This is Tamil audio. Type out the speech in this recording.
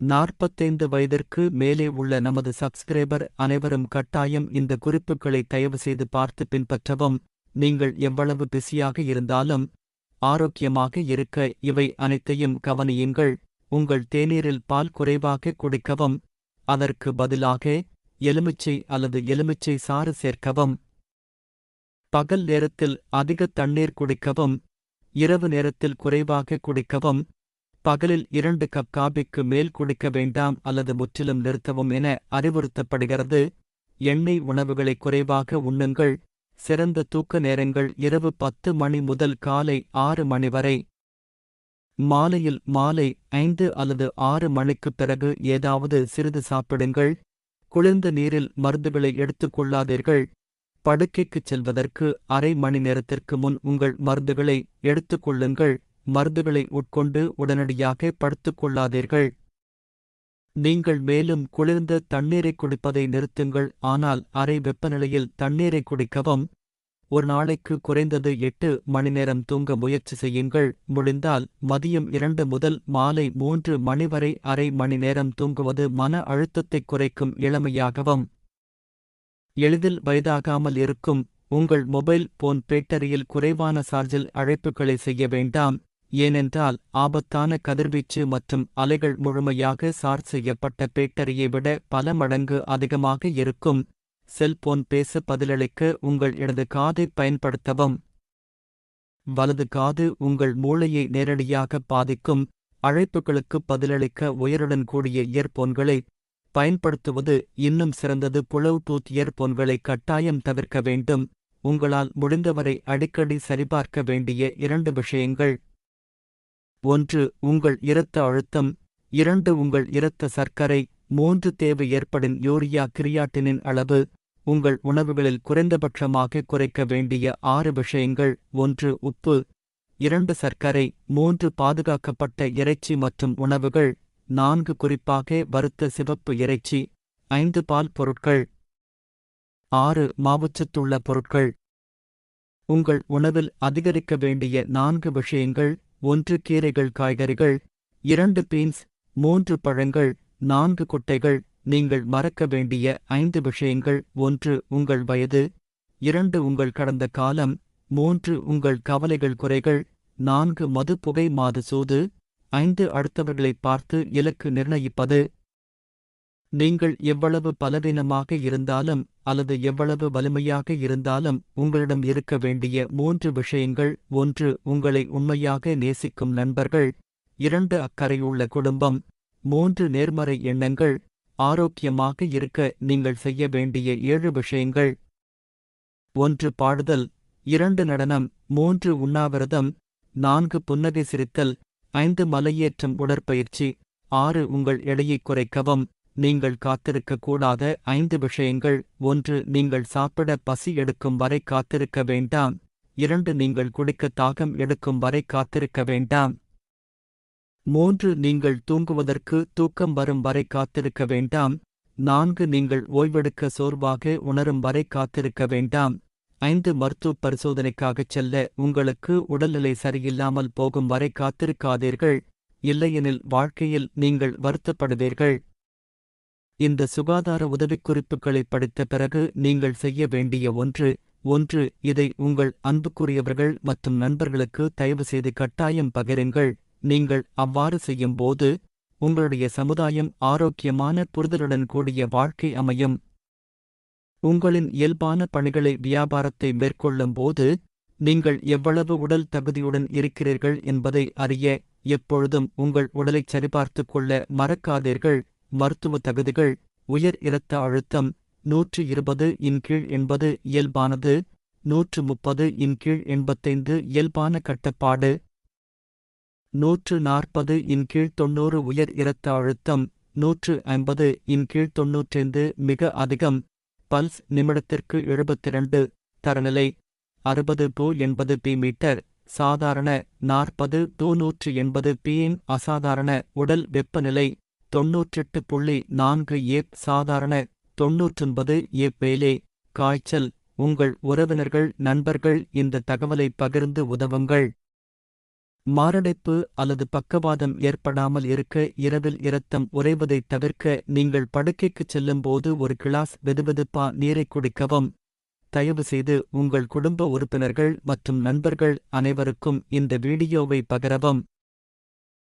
நாற்பத்தைந்து வயதிற்கு மேலே உள்ள நமது சப்ஸ்கிரைபர் அனைவரும் கட்டாயம் இந்த குறிப்புகளை தயவு செய்து பார்த்து பின்பற்றவும் நீங்கள் எவ்வளவு பிஸியாக இருந்தாலும் ஆரோக்கியமாக இருக்க இவை அனைத்தையும் கவனியுங்கள் உங்கள் தேநீரில் பால் குறைவாக குடிக்கவும் அதற்கு பதிலாக எலுமிச்சை அல்லது எலுமிச்சை சாறு சேர்க்கவும் பகல் நேரத்தில் அதிக தண்ணீர் குடிக்கவும் இரவு நேரத்தில் குறைவாக குடிக்கவும் பகலில் இரண்டு கப் காபிக்கு மேல் குடிக்க வேண்டாம் அல்லது முற்றிலும் நிறுத்தவும் என அறிவுறுத்தப்படுகிறது. எண்ணெய் உணவுகளை குறைவாக உண்ணுங்கள். சிறந்த தூக்க நேரங்கள் இரவு பத்து மணி முதல் காலை ஆறு மணி வரை. மாலையில் மாலை ஐந்து அல்லது ஆறு மணிக்குப் பிறகு ஏதாவது சிறிது சாப்பிடுங்கள். குளிர்ந்த நீரில் மருந்துகளை எடுத்துக்கொள்ளாதீர்கள் படுக்கைக்குச் செல்வதற்கு அரை மணி நேரத்திற்கு முன் உங்கள் மருந்துகளை எடுத்துக் கொள்ளுங்கள். மருந்துகளை உட்கொண்டு உடனடியாக படுத்துக் கொள்ளாதீர்கள். நீங்கள் மேலும் குளிர்ந்த தண்ணீரை குடிப்பதை நிறுத்துங்கள். ஆனால் அரை வெப்பநிலையில் தண்ணீரை குடிக்கவும். ஒரு நாளைக்கு குறைந்தது எட்டு மணி நேரம் தூங்க முயற்சி செய்யுங்கள். முடிந்தால் மதியம் இரண்டு முதல் மாலை மூன்று மணி வரை அரை மணி நேரம் தூங்குவது மன அழுத்தத்தைக் குறைக்கும் இளமையாகவும் எளிதில் வயதாகாமல் இருக்கும். உங்கள் மொபைல் போன் பேட்டரியில் குறைவான சார்ஜில் அழைப்புகளை செய்ய வேண்டாம். ஏனென்றால் ஆபத்தான கதிர்வீச்சு மற்றும் அலைகள் முழுமையாக சார்ஜ் செய்யப்பட்ட பேட்டரியை விட பல மடங்கு அதிகமாக இருக்கும். செல்போன் பேச பதிலளிக்க உங்கள் இடது காதை பயன்படுத்தவும். வலது காது உங்கள் மூளையை நேரடியாக பாதிக்கும். அழைப்புகளுக்கு பதிலளிக்க உயருடன் கூடிய இயர்போன்களை பயன்படுத்துவது இன்னும் சிறந்தது. புலவுடூத் இயர்போன்களை கட்டாயம் தவிர்க்க வேண்டும். உங்களால் முடிந்தவரை அடிக்கடி சரிபார்க்க வேண்டிய இரண்டு விஷயங்கள். ஒன்று உங்கள் இரத்த அழுத்தம். இரண்டு உங்கள் இரத்த சர்க்கரை. மூன்று தேவை ஏற்படும் யூரியா கிரியாட்டினின் அளவு. உங்கள் உணவுகளில் குறைந்தபட்சமாக குறைக்க வேண்டிய ஆறு விஷயங்கள். ஒன்று உப்பு. இரண்டு சர்க்கரை. மூன்று பாதுகாக்கப்பட்ட இறைச்சி மற்றும் உணவுகள். நான்கு குறிப்பாக வறுத்த சிவப்பு இறைச்சி. ஐந்து பால் பொருட்கள். ஆறு மாவுச்சத்துள்ள பொருட்கள். உங்கள் உணவில் அதிகரிக்க வேண்டிய நான்கு விஷயங்கள். ஒன்று கீரைகள் காய்கறிகள் இரண்டு பீன்ஸ் மூன்று பழங்கள் நான்கு கொட்டைகள் நீங்கள் மறக்க வேண்டிய ஐந்து விஷயங்கள். ஒன்று உங்கள் வயது. இரண்டு உங்கள் கடந்த காலம். மூன்று உங்கள் கவலைகள் குறைகள். நான்கு மது புகை மாது சூது. ஐந்து அடுத்தவர்களை பார்த்து இலக்கு நிர்ணயிப்பது. நீங்கள் எவ்வளவு பலவீனமாக இருந்தாலும் அல்லது எவ்வளவு வலிமையாக இருந்தாலும் உங்களிடம் இருக்க வேண்டிய மூன்று விஷயங்கள். ஒன்று உங்களை உண்மையாக நேசிக்கும் நண்பர்கள். இரண்டு அக்கறையுள்ள குடும்பம். மூன்று நேர்மறை எண்ணங்கள். ஆரோக்கியமாக இருக்க நீங்கள் செய்ய வேண்டிய ஏழு விஷயங்கள். ஒன்று பாடுதல். இரண்டு நடனம். மூன்று உண்ணாவிரதம். நான்கு புன்னகை சிரித்தல். ஐந்து மலையேற்றம் உடற்பயிற்சி. ஆறு உங்கள் எடையை குறைக்கவும். நீங்கள் காத்திருக்கக்கூடாத ஐந்து விஷயங்கள். ஒன்று நீங்கள் சாப்பிட பசி எடுக்கும் வரை காத்திருக்க வேண்டாம். இரண்டு நீங்கள் குடிக்க தாகம் எடுக்கும் வரை காத்திருக்க வேண்டாம். மூன்று நீங்கள் தூங்குவதற்கு தூக்கம் வரும் வரை காத்திருக்க வேண்டாம். நான்கு நீங்கள் ஓய்வெடுக்க சோர்வாக உணரும் வரை காத்திருக்க வேண்டாம். ஐந்து மருத்துவ பரிசோதனைக்காகச் செல்ல உங்களுக்கு உடல்நிலை சரியில்லாமல் போகும் வரை காத்திருக்காதீர்கள். இல்லையெனில் வாழ்க்கையில் நீங்கள் வருத்தப்படுவீர்கள். இந்த சுகாதார உதவிக்குறிப்புகளை படித்த பிறகு நீங்கள் செய்ய வேண்டிய ஒன்று ஒன்று இதை உங்கள் அன்புக்குரியவர்கள் மற்றும் நண்பர்களுக்கு தயவு செய்து கட்டாயம் பகிருங்கள். நீங்கள் அவ்வாறு செய்யும்போது உங்களுடைய சமுதாயம் ஆரோக்கியமான புரிதலுடன் கூடிய வாழ்க்கை அமையும். உங்களின் இயல்பான பணிகளை வியாபாரத்தை மேற்கொள்ளும் போது நீங்கள் எவ்வளவு உடல் தகுதியுடன் இருக்கிறீர்கள் என்பதை அறிய எப்பொழுதும் உங்கள் உடலைச் சரிபார்த்துக் கொள்ள மறக்காதீர்கள். மருத்துவ தகுதிகள் உயர் இரத்த அழுத்தம் நூற்று இருபது இன் கீழ் என்பது இயல்பானது நூற்று முப்பது இன் கீழ் எண்பத்தைந்து இயல்பான கட்டுப்பாடு. நூற்று நாற்பது இன் கீழ் தொன்னூறு உயர் இரத்த அழுத்தம் நூற்று ஐம்பது இன் கீழ் தொன்னூற்றைந்து மிக அதிகம். பல்ஸ் நிமிடத்திற்கு எழுபத்திரண்டு தரநிலை அறுபது பூ எண்பது பி மீட்டர். சாதாரண நாற்பது டூ நூற்று எண்பது பியின் அசாதாரண உடல் வெப்பநிலை தொன்னூற்றெட்டு புள்ளி நான்கு ஏப் சாதாரண தொன்னூற்றொன்பது ஏப் வேலே காய்ச்சல். உங்கள் உறவினர்கள் நண்பர்கள் இந்த தகவலை பகிர்ந்து உதவுங்கள். மாரடைப்பு அல்லது பக்கவாதம் ஏற்படாமல் இருக்க இரவில் இரத்தம் உறைவதைத் தவிர்க்க நீங்கள் படுக்கைக்குச் செல்லும்போது ஒரு கிளாஸ் வெதுவெதுப்பா நீரை குடிக்கவும். தயவுசெய்து உங்கள் குடும்ப உறுப்பினர்கள் மற்றும் நண்பர்கள் அனைவருக்கும் இந்த வீடியோவை பகிரவும்.